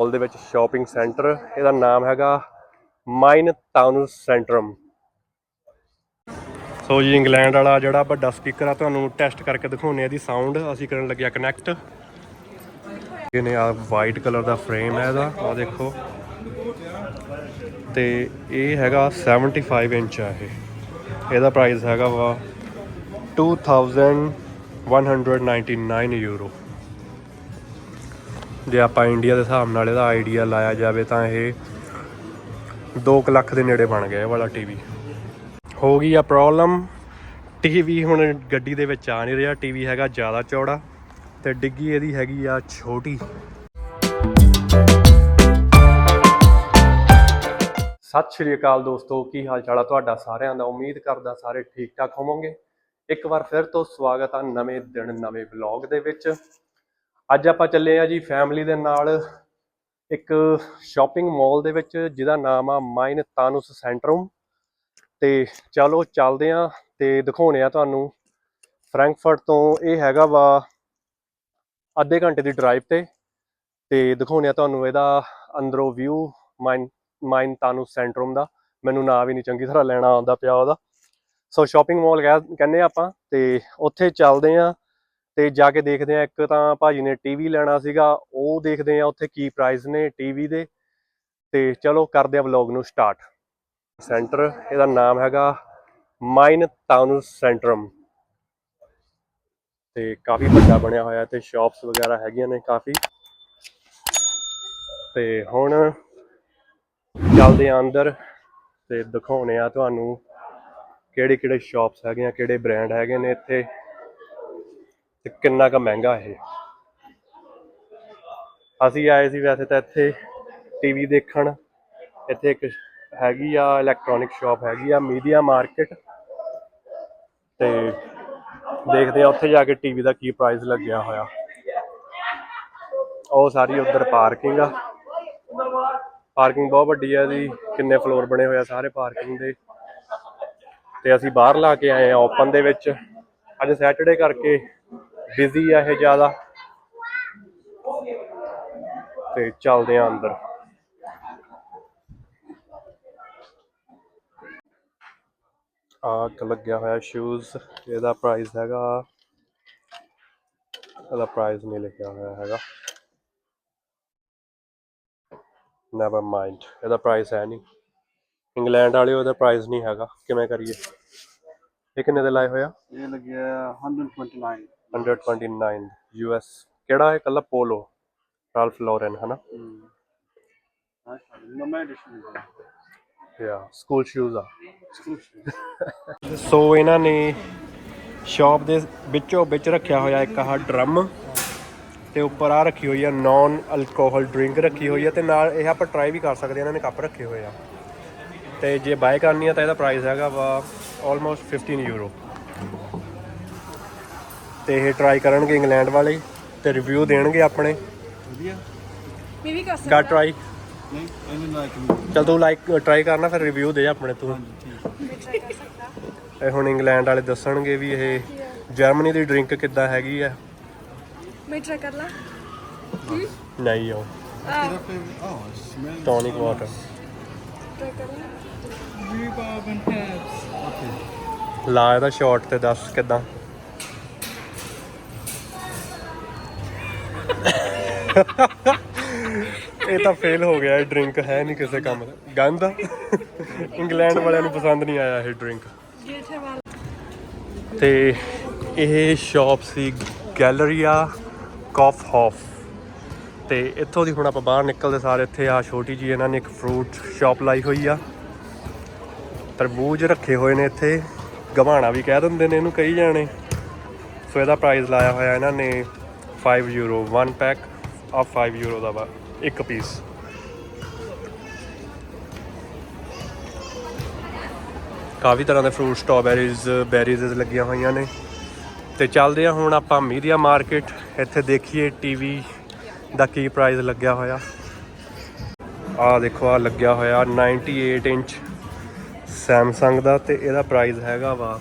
ਮਾਲ ਦੇ ਵਿੱਚ shopping centre, ਇਹਦਾ ਨਾਮ ਹੈਗਾ ਮਾਈਨ ਟਾਊਨ ਸੈਂਟਰਮ। ਸੋ ਜੀ, ਇੰਗਲੈਂਡ ਵਾਲਾ ਜਿਹੜਾ ਵੱਡਾ ਸਪੀਕਰ ਆ, ਤੁਹਾਨੂੰ ਟੈਸਟ ਕਰਕੇ ਦਿਖਾਉਣੇ ਆ ਇਹਦੀ ਸਾਊਂਡ ਅਸੀਂ ਕਰਨ ਲੱਗਿਆ ਕਨੈਕਟ ਇਹਨੇ ਆ ਵਾਈਟ ਕਲਰ ਦਾ ਫਰੇਮ ਹੈ ਇਹਦਾ ਆ ਦੇਖੋ। ਤੇ ਇਹ ਹੈਗਾ 75 ਇੰਚ ਆ ਇਹ। ਇਹਦਾ ਪ੍ਰਾਈਸ ਹੈਗਾ ਵਾ 2199 ਯੂਰੋ ਜੇ ਆਪਾਂ ਇੰਡੀਆ ਦੇ ਹਿਸਾਬ ਨਾਲ ਇਹਦਾ ਆਈਡੀਆ ਲਾਇਆ ਜਾਵੇ ਤਾਂ ਇਹ 2 ਲੱਖ ਦੇ ਨੇੜੇ ਬਣ ਗਿਆ ਇਹ ਵਾਲਾ ਟੀਵੀ ਹੋ ਗਈ ਆ ਪ੍ਰੋਬਲਮ ਟੀਵੀ ਹੁਣ ਗੱਡੀ ਦੇ ਵਿੱਚ ਆ ਨਹੀਂ ਰਿਹਾ। ਟੀਵੀ ਹੈਗਾ ਜ਼ਿਆਦਾ ਚੌੜਾ ਤੇ ਡਿੱਗੀ ਇਹਦੀ ਹੈਗੀ ਆ ਛੋਟੀ। ਸਤਿ ਸ਼੍ਰੀ ਅਕਾਲ ਦੋਸਤੋ, ਕੀ ਹਾਲ ਚਾਲ ਆ ਤੁਹਾਡਾ ਸਾਰਿਆਂ ਦਾ? ਉਮੀਦ ਕਰਦਾ ਸਾਰੇ ਠੀਕ ਠਾਕ ਹੋਵੋਗੇ। ਇੱਕ ਵਾਰ ਫਿਰ ਤੋਂ ਸਵਾਗਤ ਆ ਨਵੇਂ ਦਿਨ, ਨਵੇਂ ਵਲੌਗ ਦੇ ਵਿੱਚ। ਅੱਜ ਆਪਾਂ ਚੱਲੇ ਆ ਜੀ ਫੈਮਿਲੀ ਦੇ ਨਾਲ ਇੱਕ ਸ਼ਾਪਿੰਗ ਮਾਲ ਦੇ ਵਿੱਚ, ਜਿਹਦਾ ਨਾਮ ਆ ਮਾਈਨ ਤਾਨੂਸ ਸੈਂਟਰਮ। ਤੇ ਚਲੋ ਚੱਲਦੇ ਆ ਤੇ ਦਿਖਾਉਣੇ ਆ ਤੁਹਾਨੂੰ। ਫਰੈਂਕਫਰਟ ਤੋਂ ਇਹ ਹੈਗਾ ਵਾ ਅੱਧੇ ਘੰਟੇ ਦੀ ਡਰਾਈਵ ਤੇ। ਤੇ ਦਿਖਾਉਣੇ ਆ ਤੁਹਾਨੂੰ ਇਹਦਾ ਅੰਦਰੋਂ ਵਿਊ ਮਾਈਨ ਮਾਈਨ ਤਾਨੂਸ ਸੈਂਟਰਮ ਦਾ। ਮੈਨੂੰ ਨਾਂ ਵੀ ਨਹੀਂ ਚੰਗੀ ਤਰ੍ਹਾਂ ਲੈਣਾ ਆਉਂਦਾ ਪਿਆ ਉਹਦਾ। ਸੋ ਸ਼ਾਪਿੰਗ ਮਾਲ ਕਹਿੰਦੇ ਆ ਆਪਾਂ ਤੇ ਉੱਥੇ ਚੱਲਦੇ ਆ ਤੇ ਜਾ ਕੇ ਦੇਖਦੇ ਆ, ਇੱਕ ਤਾਂ ਭਾਜੀ ਨੇ ਟੀਵੀ ਲੈਣਾ ਸੀਗਾ, ਉਹ ਦੇਖਦੇ ਆ ਉੱਥੇ ਕੀ ਪ੍ਰਾਈਸ ਨੇ ਟੀਵੀ ਦੇ। ਤੇ ਚਲੋ ਕਰਦੇ ਆ ਵਲੌਗ ਨੂੰ ਸਟਾਰਟ ਸੈਂਟਰ ਇਹਦਾ ਨਾਮ ਹੈਗਾ ਮਾਈਨ ਟਾਊਨ ਸੈਂਟਰਮ। ਤੇ ਕਾਫੀ ਵੱਡਾ ਬਣਿਆ ਹੋਇਆ ਤੇ ਸ਼ਾਪਸ ਵਗੈਰਾ ਹੈਗੀਆਂ ਨੇ ਕਾਫੀ। ਤੇ ਹੁਣ ਚੱਲਦੇ ਆ ਅੰਦਰ ਤੇ ਦਿਖਾਉਣੇ ਆ ਤੁਹਾਨੂੰ ਕਿਹੜੇ ਕਿਹੜੇ ਸ਼ਾਪਸ ਹੈਗੇ ਆ, ਕਿਹੜੇ ਬ੍ਰਾਂਡ ਹੈਗੇ ਨੇ ਇੱਥੇ। ਤੇ ਕਿੰਨਾ ਕੁ ਮਹਿੰਗਾ ਇਹ। ਅਸੀਂ ਆਏ ਸੀ ਵੈਸੇ ਤਾਂ ਇੱਥੇ ਟੀਵੀ ਦੇਖਣ। ਇੱਥੇ ਇੱਕ ਹੈਗੀ ਆ ਇਲੈਕਟ੍ਰੋਨਿਕ ਸ਼ਾਪ ਹੈਗੀ ਆ ਮੀਡੀਆ ਮਾਰਕੀਟ ਤੇ ਦੇਖਦੇ ਆ ਉੱਥੇ ਜਾ ਕੇ ਟੀਵੀ ਦਾ ਕੀ ਪ੍ਰਾਈਸ ਲੱਗਿਆ ਹੋਇਆ। ਉਹ ਸਾਰੀ ਉਧਰ ਪਾਰਕਿੰਗ ਆ। ਪਾਰਕਿੰਗ ਬਹੁਤ ਵੱਡੀ ਆ ਜੀ, ਕਿੰਨੇ ਫਲੋਰ ਬਣੇ ਹੋਏ ਆ ਸਾਰੇ ਪਾਰਕਿੰਗ ਦੇ। ਤੇ ਅਸੀਂ ਬਾਹਰ ਲਾ ਕੇ ਆਏ ਆ ਓਪਨ ਦੇ ਵਿੱਚ। ਅੱਜ ਸੈਟਰਡੇ ਕਰਕੇ ਬਿਜ਼ੀ ਆ ਇਹ ਜ਼ਿਆਦਾ। ਤੇ ਚੱਲਦੇ ਆ ਅੰਦਰ। ਆ ਇੱਕ ਲੱਗਿਆ ਹੋਇਆ ਸ਼ੂਜ਼ ਇਹਦਾ ਪ੍ਰਾਈਸ ਹੈਗਾ। ਇਹਦਾ ਪ੍ਰਾਈਸ ਨਹੀਂ ਲਿਖਿਆ ਹੋਇਆ ਹੈਗਾ। ਨੈਵਰ ਮਾਈਂਡ ਇਹਦਾ ਪ੍ਰਾਈਸ ਹੈ ਨਹੀਂ। ਇੰਗਲੈਂਡ ਵਾਲਿਓ ਇਹਦਾ ਪ੍ਰਾਈਸ ਨਹੀਂ ਹੈਗਾ। ਕਿਵੇਂ ਕਰੀਏ? ਇਹ ਕਿੰਨੇ ਦੇ ਲਾਏ ਹੋਇਆ ਇਹ ਲੱਗਿਆ 129 129 ਯੂਐਸ ਕਿਹੜਾ ਹੈ ਕੱਲਾ ਪੋਲੋ? ਰਾਲਫ ਲੋਰੈਨ ਹਨਾ? ਹਾਂ ਨਵਾਂ ਐਡੀਸ਼ਨ ਯਾ ਸਕੂਲ ਸ਼ੂਜ਼ ਆ। ਸੋ ਇਹਨਾਂ ਨੇ ਸ਼ਾਪ ਦੇ ਵਿੱਚੋਂ ਵਿੱਚ ਰੱਖਿਆ ਹੋਇਆ ਇੱਕ ਆਹ ਡਰਮ ਤੇ ਉੱਪਰ ਆ ਰੱਖੀ ਹੋਈ ਆ ਨਾਨ ਅਲਕੋਹਲ ਡਰਿੰਕ ਰੱਖੀ ਹੋਈ ਆ ਤੇ ਨਾਲ ਇਹ ਆਪਾਂ ਟਰਾਈ ਵੀ ਕਰ ਸਕਦੇ ਆ ਇਹਨਾਂ ਨੇ ਕੱਪ ਰੱਖੇ ਹੋਏ ਆ। ਤੇ ਜੇ ਬਾਏ ਕਰਨੀ ਆ ਤਾਂ ਇਹਦਾ ਪ੍ਰਾਈਸ ਹੈਗਾ ਵਾ ਆਲਮੋਸਟ 15 ਯੂਰੋ ਤੇ ਇਹ ਟਰਾਈ ਕਰਨਗੇ ਇੰਗਲੈਂਡ ਵਾਲੇ ਤੇ ਰਿਵਿਊ ਦੇਣਗੇ ਆਪਣੇ। ਵਧੀਆ। ਮੈਂ ਵੀ ਕਰ ਕਰ ਟਰਾਈ ਨਹੀਂ ਇਹਨੂੰ ਲਾਈਕ ਚਲ ਤੂੰ ਲਾਈਕ ਟਰਾਈ ਕਰਨਾ ਫਿਰ ਰਿਵਿਊ ਦੇ ਆਪਣੇ ਤੂੰ। ਇਹ ਹੁਣ ਇੰਗਲੈਂਡ ਵਾਲੇ ਦੱਸਣਗੇ ਵੀ ਇਹ ਜਰਮਨੀ ਦੀ ਡਰਿੰਕ ਕਿੱਦਾਂ ਹੈਗੀ ਆ। ਮੈਂ ਟਰਾਈ ਕਰ ਲਾ। ਨਹੀਂ ਉਹ। oh ਟੌਨਿਕ ਵਾਟਰ ਟਰਾਈ ਕਰ ਲਾ। Rhubarb and herbs okay ਲਾ ਇਹਦਾ ਸ਼ਾਰਟ ਤੇ ਦੱਸ ਕਿੱਦਾਂ। ਇਹ ਤਾਂ ਫੇਲ ਹੋ ਗਿਆ, ਇਹ ਡਰਿੰਕ ਹੈ ਨਹੀਂ ਕਿਸੇ ਕੰਮ ਦਾ। ਗੰਦ। ਆ ਇੰਗਲੈਂਡ ਵਾਲਿਆਂ ਨੂੰ ਪਸੰਦ ਨਹੀਂ ਆਇਆ ਇਹ ਡਰਿੰਕ ਗੇਠੇ ਤੇ ਇਹ ਸ਼ਾਪ ਸੀ ਗੈਲਰੀਆ ਕਾਫ ਹਾਫ ਤੇ ਇੱਥੋਂ ਦੀ ਹੁਣ ਆਪਾਂ ਬਾਹਰ ਨਿਕਲਦੇ ਸਾਰ ਇੱਥੇ ਆ ਛੋਟੀ ਜੀ ਇਹਨਾਂ ਨੇ ਇੱਕ ਫਰੂਟ ਸ਼ਾਪ ਲਾਈ ਹੋਈ ਆ। ਤਰਬੂਜ ਰੱਖੇ ਹੋਏ ਨੇ ਇੱਥੇ। ਗਵਾਣਾ ਵੀ ਕਹਿ ਦਿੰਦੇ ਨੇ ਇਹਨੂੰ ਕਈ ਜਾਣੇ। ਸੋ ਇਹਦਾ ਪ੍ਰਾਈਸ ਲਾਇਆ ਹੋਇਆ ਇਹਨਾਂ ਨੇ 5 ਯੂਰੋ 1 ਪੈਕ ਆ 5 ਯੂਰੋ ਦਾ ਵਾ, ਇੱਕ ਪੀਸ ਕਾਫੀ ਤਰ੍ਹਾਂ ਦੇ ਫਰੂਟ ਸਟ੍ਰਾਬੇਰੀਜ਼ ਬੈਰੀਜ਼ ਲੱਗੀਆਂ ਹੋਈਆਂ ਨੇ। ਤੇ ਚੱਲਦੇ ਆ ਹੁਣ ਆਪਾਂ ਮੀਡੀਆ ਮਾਰਕੀਟ ਇੱਥੇ ਦੇਖੀਏ ਟੀਵੀ ਦਾ ਕੀ ਪ੍ਰਾਈਸ ਲੱਗਿਆ ਹੋਇਆ। ਆ ਦੇਖੋ, ਆ ਲੱਗਿਆ ਹੋਇਆ 98 ਇੰਚ ਸੈਮਸੰਗ ਦਾ ਤੇ ਇਹਦਾ ਪ੍ਰਾਈਸ ਹੈਗਾ ਵਾ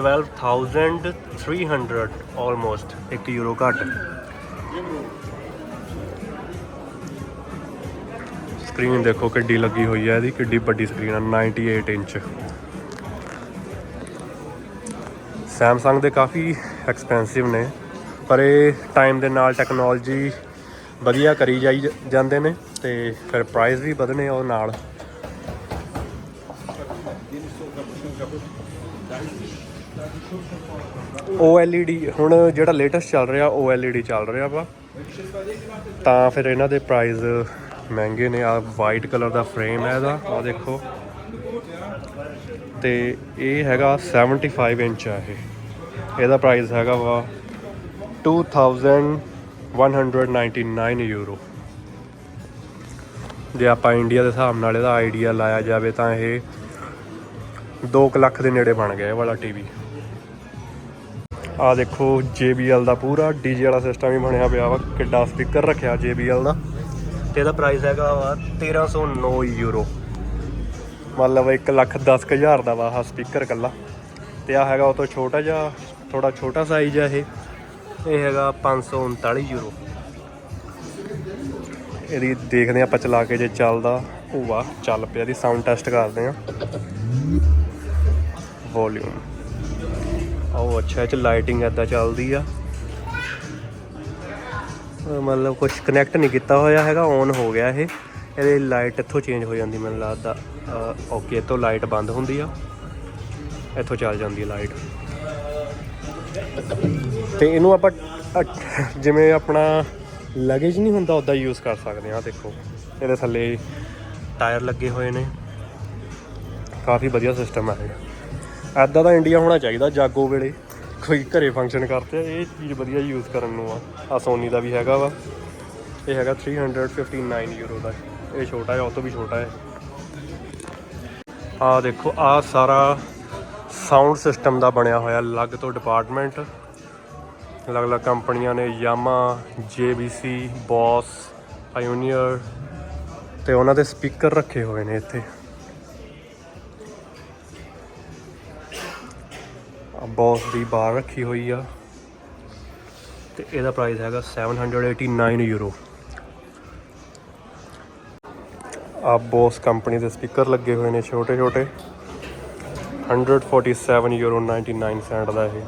12300 ਆਲਮੋਸਟ 1 ਯੂਰੋ ਘੱਟ। ਸਕਰੀਨ ਦੇਖੋ ਕਿੱਡੀ ਲੱਗੀ ਹੋਈ ਹੈ ਇਹਦੀ, ਕਿੱਡੀ ਵੱਡੀ ਸਕਰੀਨ ਹੈ 98 ਇੰਚ। ਸੈਮਸੰਗ ਦੇ ਕਾਫੀ ਐਕਸਪੈਂਸਿਵ ਨੇ, ਪਰ ਇਹ ਟਾਈਮ ਦੇ ਨਾਲ ਟੈਕਨੋਲੋਜੀ ਵਧੀਆ ਕਰੀ ਜਾਈ ਜਾਂਦੇ ਨੇ ਤੇ ਫਿਰ ਪ੍ਰਾਈਸ ਵੀ ਵਧਣੇ ਉਹ ਨਾਲ। OLED ਹੁਣ ਜਿਹੜਾ ਲੇਟੈਸਟ ਚੱਲ ਰਿਹਾ OLED ਚੱਲ ਰਿਹਾ ਵਾ। ਤਾਂ ਫਿਰ ਇਹਨਾਂ ਦੇ ਪ੍ਰਾਈਸ ਮਹਿੰਗੇ ਨੇ, ਆ ਵਾਈਟ ਕਲਰ ਦਾ ਫਰੇਮ ਹੈ ਇਹਦਾ ਆ ਦੇਖੋ। ਤੇ ਇਹ ਹੈਗਾ 75 ਇੰਚ ਆ ਇਹ। ਇਹਦਾ ਪ੍ਰਾਈਸ ਹੈਗਾ ਵਾ 2199 ਯੂਰੋ ਜੇ ਆਪਾਂ ਇੰਡੀਆ ਦੇ ਹਿਸਾਬ ਨਾਲ ਇਹਦਾ ਆਈਡੀਆ ਲਾਇਆ ਜਾਵੇ ਤਾਂ ਇਹ 2 ਲੱਖ ਦੇ ਨੇੜੇ ਬਣ ਗਿਆ ਇਹ ਵਾਲਾ ਟੀਵੀ ਆ ਦੇਖੋ JBL ਦਾ ਪੂਰਾ ਡੀਜੇ ਵਾਲਾ ਸਿਸਟਮ ਹੀ ਬਣਿਆ ਪਿਆ ਵਾ। ਕਿੱਡਾ ਸਪੀਕਰ ਰੱਖਿਆ JBL ਦਾ। ਤੇ ਇਹਦਾ ਪ੍ਰਾਈਸ ਹੈਗਾ ਵਾ 1309 ਯੂਰੋ ਮਤਲਬ 1 ਲੱਖ 10 ਕੁ ਹਜ਼ਾਰ ਦਾ ਵਾ ਆਹ ਸਪੀਕਰ ਕੱਲਾ ਤੇ ਆ ਹੈਗਾ ਉਹ ਤੋਂ ਛੋਟਾ ਜਿਹਾ ਥੋੜਾ ਛੋਟਾ ਸਾਈਜ਼ ਆ ਇਹ। ਇਹ ਹੈਗਾ 539 ਯੂਰੋ ਇਹਦੀ ਦੇਖਦੇ ਹਾਂ ਆਪਾਂ ਚਲਾ ਕੇ ਜੇ ਚੱਲਦਾ ਉਹ ਵਾ ਚੱਲ ਪਿਆ ਇਹਦੀ ਸਾਊਂਡ ਟੈਸਟ ਕਰਦੇ ਹਾਂ। ਵੋਲਿਊਮ ਉਹ ਅੱਛਾ, ਇਹ ਚ ਲਾਈਟਿੰਗ ਐਦਾਂ ਚੱਲਦੀ ਆ। ਮਤਲਬ ਕੁਝ ਕਨੈਕਟ ਨਹੀਂ ਕੀਤਾ ਹੋਇਆ ਹੈਗਾ ਔਨ ਹੋ ਗਿਆ ਇਹ। ਇਹਦੀ ਲਾਈਟ ਇੱਥੋਂ ਚੇਂਜ ਹੋ ਜਾਂਦੀ, ਮੈਨੂੰ ਲੱਗਦਾ ਓਕੇ ਤੋਂ ਲਾਈਟ ਬੰਦ ਹੁੰਦੀ ਆ। ਇੱਥੋਂ ਚੱਲ ਜਾਂਦੀ ਹੈ ਲਾਈਟ ਤੇ ਇਹਨੂੰ ਆਪਾਂ ਜਿਵੇਂ ਆਪਣਾ ਲਗੇਜ ਨਹੀਂ ਹੁੰਦਾ ਉਦਾਂ ਯੂਜ਼ ਕਰ ਸਕਦੇ ਆ, ਦੇਖੋ। ਇਹਦੇ ਥੱਲੇ ਟਾਇਰ ਲੱਗੇ ਹੋਏ ਨੇ। ਕਾਫੀ ਵਧੀਆ ਸਿਸਟਮ ਹੈ ਇਹ। ਐਦਾਂ ਦਾ ਇੰਡੀਆ ਹੋਣਾ ਚਾਹੀਦਾ ਜਾਗੋ ਵੇਲੇ। ਕੋਈ ਘਰੇ ਫੰਕਸ਼ਨ ਕਰਦੇ ਇਹ ਚੀਜ਼ ਵਧੀਆ ਯੂਜ਼ ਕਰਨ ਨੂੰ ਆ। ਆ ਸੋਨੀ ਦਾ ਵੀ ਹੈਗਾ ਵਾ। ਇਹ ਹੈਗਾ 359 ਯੂਰੋ ਦਾ। ਇਹ ਛੋਟਾ ਹੈ ਉਹ ਤੋਂ ਵੀ ਛੋਟਾ ਹੈ। ਆ ਦੇਖੋ ਆ ਸਾਰਾ ਸਾਊਂਡ ਸਿਸਟਮ ਦਾ ਬਣਿਆ ਹੋਇਆ, ਅਲੱਗ ਤੋਂ ਡਿਪਾਰਟਮੈਂਟ ਅਲੱਗ-ਅਲੱਗ ਕੰਪਨੀਆਂ ਨੇ ਯਾਮਾ JBC ਬੌਸ ਪਾਇਓਨੀਅਰ ਤੇ ਉਹਨਾਂ ਦੇ ਸਪੀਕਰ ਰੱਖੇ ਹੋਏ ਨੇ ਇੱਥੇ। ਬੌਸ ਦੀ ਬਾਰ ਰੱਖੀ ਹੋਈ ਆ। ਤੇ ਇਹਦਾ ਪ੍ਰਾਈਸ ਹੈਗਾ 789 ਯੂਰੋ ਆ ਬੌਸ ਕੰਪਨੀ ਦੇ ਸਪੀਕਰ ਲੱਗੇ ਹੋਏ ਨੇ ਛੋਟੇ ਛੋਟੇ 147 ਯੂਰੋ 99 ਸੈਂਟ ਦਾ ਇਹ।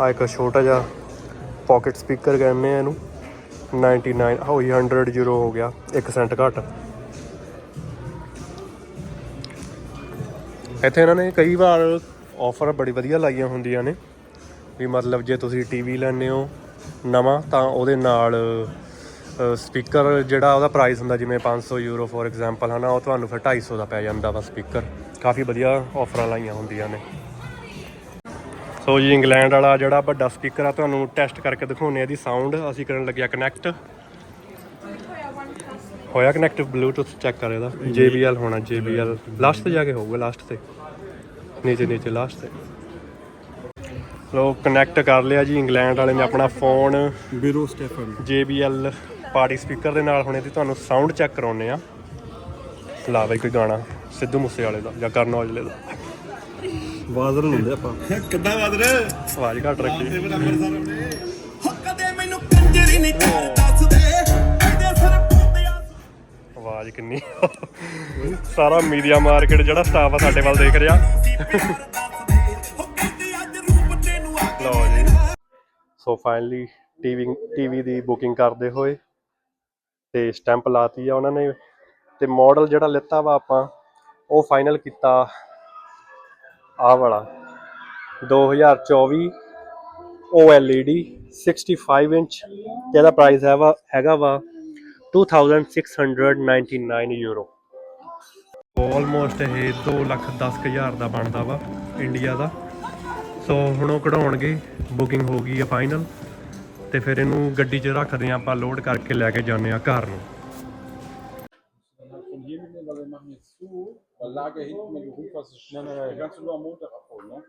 ਆ ਇੱਕ ਛੋਟਾ ਜਿਹਾ ਪਾਕਟ ਸਪੀਕਰ ਕਹਿੰਦੇ ਆ ਇਹਨੂੰ। 99 ਹੋਈ 100 ਯੂਰੋ ਹੋ ਗਿਆ 1 ਸੈਂਟ ਘੱਟ। ਇੱਥੇ ਇਹਨਾਂ ਨੇ ਕਈ ਵਾਰ ਆਫਰ ਬੜੀ ਵਧੀਆ ਲਾਈਆਂ ਹੁੰਦੀਆਂ ਨੇ। ਵੀ ਮਤਲਬ ਜੇ ਤੁਸੀਂ ਟੀਵੀ ਲੈਂਦੇ ਹੋ ਨਵਾਂ ਤਾਂ ਉਹਦੇ ਨਾਲ ਸਪੀਕਰ ਜਿਹੜਾ ਉਹਦਾ ਪ੍ਰਾਈਸ ਹੁੰਦਾ ਜਿਵੇਂ 500 ਯੂਰੋ ਫੋਰ ਐਗਜ਼ਾਮਪਲ ਹਨਾ ਉਹ ਤੁਹਾਨੂੰ ਫਿਰ 250 ਦਾ ਪੈ ਜਾਂਦਾ ਵਾ ਸਪੀਕਰ ਕਾਫੀ ਵਧੀਆ ਆਫਰਾਂ ਲਾਈਆਂ ਹੁੰਦੀਆਂ ਨੇ। ਸੋ ਜੀ ਇੰਗਲੈਂਡ ਵਾਲਾ ਜਿਹੜਾ ਵੱਡਾ ਸਪੀਕਰ ਆ ਤੁਹਾਨੂੰ ਟੈਸਟ ਕਰਕੇ ਦਿਖਾਉਣੇ ਆ ਦੀ ਸਾਊਂਡ ਅਸੀਂ ਕਰਨ ਲੱਗਿਆ ਕਨੈਕਟ ਹੋਇਆ ਕਨੈਕਟ ਬਲੂਟੁੱਥ ਚੈੱਕ ਕਰ ਇਹਦਾ। JBL ਹੋਣਾ JBL ਲਾਸਟ ਤੇ ਜਾ ਕੇ ਹੋਊਗਾ ਲਾਸਟ ਤੇ। ਨੀਚੇ ਨੀਚੇ ਲਾਸਟ ਤੇ। ਲੋ ਕਨੈਕਟ ਕਰ ਲਿਆ ਜੀ ਇੰਗਲੈਂਡ ਵਾਲੇ ਨੇ ਆਪਣਾ phone Biro Stefan. JBL party speaker ਦੇ ਨਾਲ ਹੁਣ ਇਹਦੀ ਤੁਹਾਨੂੰ ਸਾਊਂਡ ਚੈੱਕ ਕਰਾਉਨੇ ਆ ਲਾ ਬਈ ਕੋਈ ਗਾਣਾ ਸਿੱਧੂ ਮੂਸੇ ਵਾਲੇ ਦਾ ਜਾਂ ਕਰਨ ਔਜਲੇ ਦਾ। ਬਾਜ਼ਰ ਹੁੰਦੇ ਆਪਾਂ। ਕਿੱਦਾਂ ਬਾਜ਼ਰ ਆਵਾਜ਼ ਘੱਟ ਰੱਖੀ। ਕਦੇ ਮੈਨੂੰ ਕੰਜਰੀ ਨਹੀਂ ਕਰ ਆਵਾਜ਼ ਕਿੰਨੀ ਸਾਰਾ ਮੀਡੀਆ ਮਾਰਕੀਟ ਜਿਹੜਾ ਸਟਾਫ ਆ ਸਾਡੇ ਵੱਲ ਦੇਖ ਰਿਹਾ। ਲਓ ਜੀ। ਸੋ ਫਾਈਨਲੀ ਟੀਵੀ ਟੀਵੀ ਦੀ ਬੁਕਿੰਗ ਕਰਦੇ ਹੋਏ ਤੇ ਸਟੈਂਪ ਲਾਤੀ ਆ ਉਹਨਾਂ ਨੇ ਤੇ ਮਾਡਲ ਜਿਹੜਾ ਲਿੱਤਾ ਵਾ ਆਪਾਂ, ਉਹ ਫਾਈਨਲ ਕੀਤਾ ਆ ਵਾਲਾ। 2024 OLED 65 ਇੰਚ ਤੇ ਇਹਦਾ ਪ੍ਰਾਈਸ ਹੈ ਵਾ ਹੈਗਾ ਵਾ 2699 ਯੂਰੋ ਆਲਮੋਸਟ ਇਹ 2 ਲੱਖ 10 ਹਜ਼ਾਰ ਦਾ ਬਣਦਾ ਵਾ ਇੰਡੀਆ ਦਾ ਸੋ ਹੁਣ ਉਹ ਕਢਾਉਣਗੇ ਬੁਕਿੰਗ ਹੋ ਗਈ ਆ ਫਾਈਨਲ ਤੇ ਫਿਰ ਇਹਨੂੰ ਗੱਡੀ 'ਚ ਰੱਖਦੇ ਆ ਆਪਾਂ ਲੋਡ ਕਰਕੇ ਲੈ ਕੇ ਜਾਂਦੇ ਆ ਘਰ ਨੂੰ ist schneller. Kannst du nur am Montag abholen, ne?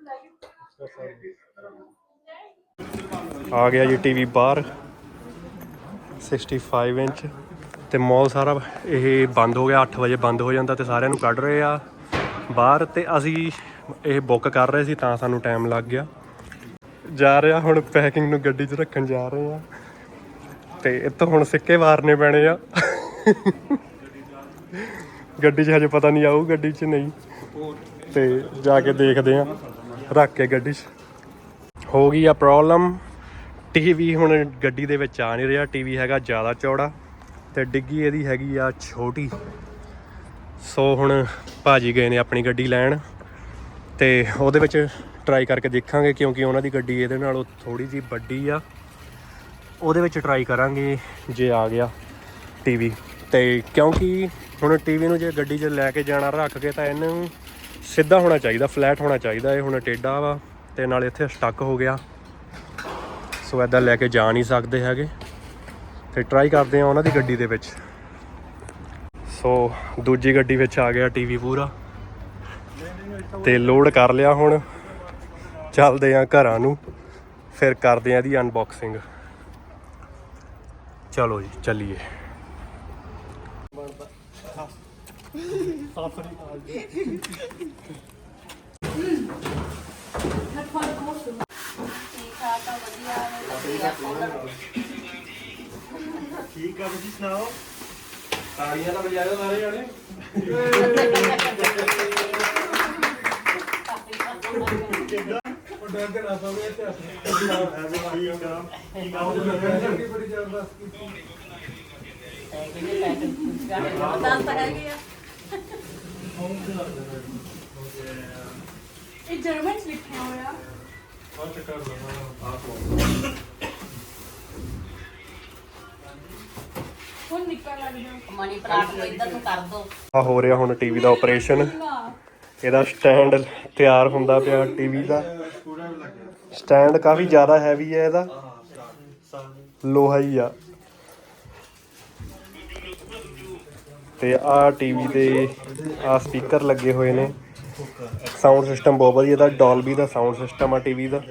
ਆ ਗਿਆ ਜੀ ਟੀਵੀ ਬਾਹਰ 65 ਇੰਚ ਤੇ ਮਾਲ ਸਾਰਾ ਇਹ ਬੰਦ ਹੋ ਗਿਆ 8 ਵਜੇ ਬੰਦ ਹੋ ਜਾਂਦਾ ਤੇ ਸਾਰਿਆਂ ਨੂੰ ਕੱਢ ਰਹੇ ਆ ਬਾਹਰ ਤੇ ਅਸੀਂ ਇਹ ਬੁੱਕ ਕਰ ਰਹੇ ਸੀ ਤਾਂ ਸਾਨੂੰ ਟਾਈਮ ਲੱਗ ਗਿਆ। ਜਾ ਰਿਹਾ ਹੁਣ ਪੈਕਿੰਗ ਨੂੰ ਗੱਡੀ 'ਚ ਰੱਖਣ ਜਾ ਰਹੇ ਆ ਤੇ ਇੱਥੋਂ ਹੁਣ ਸਿੱਕੇ ਵਾਰਨੇ ਪੈਣੇ ਆ। ਗੱਡੀ 'ਚ ਹਜੇ ਪਤਾ ਨਹੀਂ ਆਊ ਗੱਡੀ 'ਚ ਨਹੀਂ। ਤੇ ਜਾ ਕੇ ਦੇਖਦੇ ਆ ਰੱਖ ਕੇ ਗੱਡੀ 'ਚ। ਹੋ ਗਈ ਆ ਪ੍ਰੋਬਲਮ ਟੀਵੀ ਹੁਣ ਗੱਡੀ ਦੇ ਵਿੱਚ ਆ ਨਹੀਂ ਰਿਹਾ ਟੀਵੀ ਹੈਗਾ ਜ਼ਿਆਦਾ ਚੌੜਾ। ਤੇ ਡਿੱਗੀ ਇਹਦੀ ਹੈਗੀ ਆ ਛੋਟੀ। ਸੋ ਹੁਣ ਭਾਜੀ ਗਏ ਨੇ ਆਪਣੀ ਗੱਡੀ ਲੈਣ ਤੇ ਉਹਦੇ ਵਿੱਚ ਟਰਾਈ ਕਰਕੇ ਦੇਖਾਂਗੇ ਕਿਉਂਕਿ ਉਹਨਾਂ ਦੀ ਗੱਡੀ ਇਹਦੇ ਨਾਲੋਂ ਥੋੜੀ ਜਿਹੀ ਵੱਡੀ ਆ। ਉਹਦੇ ਵਿੱਚ ਟਰਾਈ ਕਰਾਂਗੇ ਜੇ ਆ ਗਿਆ ਟੀਵੀ ਤੇ ਕਿਉਂਕਿ ਹੁਣ ਟੀਵੀ ਨੂੰ ਜੇ ਗੱਡੀ 'ਚ ਲੈ ਕੇ ਜਾਣਾ ਰੱਖ ਕੇ ਤਾਂ ਇਹਨੂੰ ਸਿੱਧਾ ਹੋਣਾ ਚਾਹੀਦਾ ਫਲੈਟ ਹੋਣਾ ਚਾਹੀਦਾ। ਇਹ ਹੁਣ ਟੇਢਾ ਵਾ ਤੇ ਨਾਲ ਇੱਥੇ ਸਟਕ ਹੋ ਗਿਆ। ਸੋ ਐਦਾਂ ਲੈ ਕੇ ਜਾ ਨਹੀਂ ਸਕਦੇ ਹੈਗੇ। ਤੇ ਟਰਾਈ ਕਰਦੇ ਆ ਉਹਨਾਂ ਦੀ ਗੱਡੀ ਦੇ ਵਿੱਚ। ਸੋ ਦੂਜੀ ਗੱਡੀ ਵਿੱਚ ਆ ਗਿਆ ਟੀਵੀ ਪੂਰਾ। ਤੇ ਲੋਡ ਕਰ ਲਿਆ ਹੁਣ। ਚੱਲਦੇ ਆ ਘਰਾਂ ਨੂੰ। ਫਿਰ ਕਰਦੇ ਆ ਇਹਦੀ ਅਨਬਾਕਸਿੰਗ ਚਲੋ ਜੀ, ਚੱਲੀਏ। ਠੀਕ ਆ ਤੁਸੀਂ ਸੁਣਾਓ? ਤਾੜੀਆਂ ਤਾਂ ਵਜਾਇਓ ਸਾਰੇ ਜਾਣੇ। ਠੀਕ ਆ ਠੀਕ ਆ ਇਹ ਜਰਮਨ ਚ ਲਿਖਿਆ ਹੋਇਆ। ਹੁਣ ਨਿਕਲ ਲੱਗ ਗਿਆ ਮਨੀ ਪਲਾਟ ਨੂੰ ਇੱਧਰ ਨੂੰ ਕਰ ਦੋ ਆ ਹੋ ਰਿਹਾ ਹੁਣ ਟੀਵੀ ਦਾ ਆਪਰੇਸ਼ਨ। ਇਹਦਾ ਸਟੈਂਡ ਤਿਆਰ ਹੁੰਦਾ ਪਿਆ ਟੀਵੀ ਦਾ। ਸਟੈਂਡ ਕਾਫੀ ਜ਼ਿਆਦਾ ਹੈਵੀ ਹੈ ਇਹਦਾ। ਲੋਹਾ ਹੀ ਆ। ਤੇ ਆ ਟੀਵੀ ਦੇ ਆ ਸਪੀਕਰ ਲੱਗੇ ਹੋਏ ਨੇ। ਸਾਊਂਡ ਸਿਸਟਮ ਬਹੁਤ ਵਧੀਆ ਦਾ ਡੋਲਬੀ ਦਾ ਸਾਊਂਡ ਸਿਸਟਮ ਆ ਟੀਵੀ ਦਾ।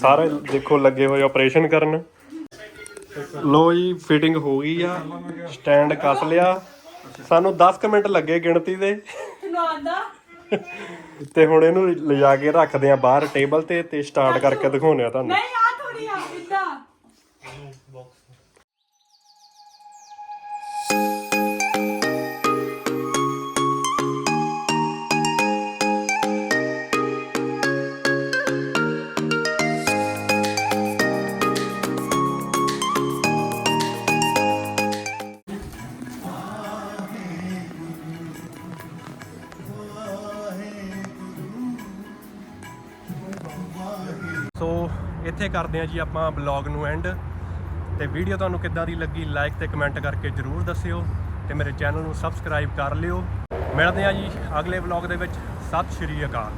ਸਾਰੇ ਦੇਖੋ ਲੱਗੇ ਹੋਏ ਆਪਰੇਸ਼ਨ ਕਰਨ। ਲੋ ਜੀ ਫਿਟਿੰਗ ਹੋ ਗਈ ਆ। ਸਟੈਂਡ ਕੱਸ ਲਿਆ। ਸਾਨੂੰ 10 ਕੁ ਮਿੰਟ ਲੱਗੇ ਗਿਣਤੀ ਦੇ। ਤੇ ਹੁਣ ਇਹਨੂੰ ਲਿਜਾ ਕੇ ਰੱਖਦੇ ਆ ਬਾਹਰ ਟੇਬਲ ਤੇ ਤੇ ਸਟਾਰਟ ਕਰਕੇ ਦਿਖਾਉਂਦੇ ਆ ਤੁਹਾਨੂੰ। ਨਹੀਂ ਆ ਥੋੜੀ ਆ। ਇੱਥੇ ਕਰਦੇ ਆ ਜੀ ਆਪਾਂ ਬਲੌਗ ਨੂੰ ਐਂਡ ਤੇ ਵੀਡੀਓ ਤੁਹਾਨੂੰ ਕਿੱਦਾਂ ਦੀ ਲੱਗੀ ਲਾਈਕ ਤੇ ਕਮੈਂਟ ਕਰਕੇ ਜਰੂਰ ਦੱਸਿਓ ਤੇ ਮੇਰੇ ਚੈਨਲ ਨੂੰ ਸਬਸਕ੍ਰਾਈਬ ਕਰ ਲਿਓ। ਮਿਲਦੇ ਆ ਜੀ ਅਗਲੇ ਬਲੌਗ ਦੇ ਵਿੱਚ। ਸਤਿ ਸ਼੍ਰੀ ਅਕਾਲ।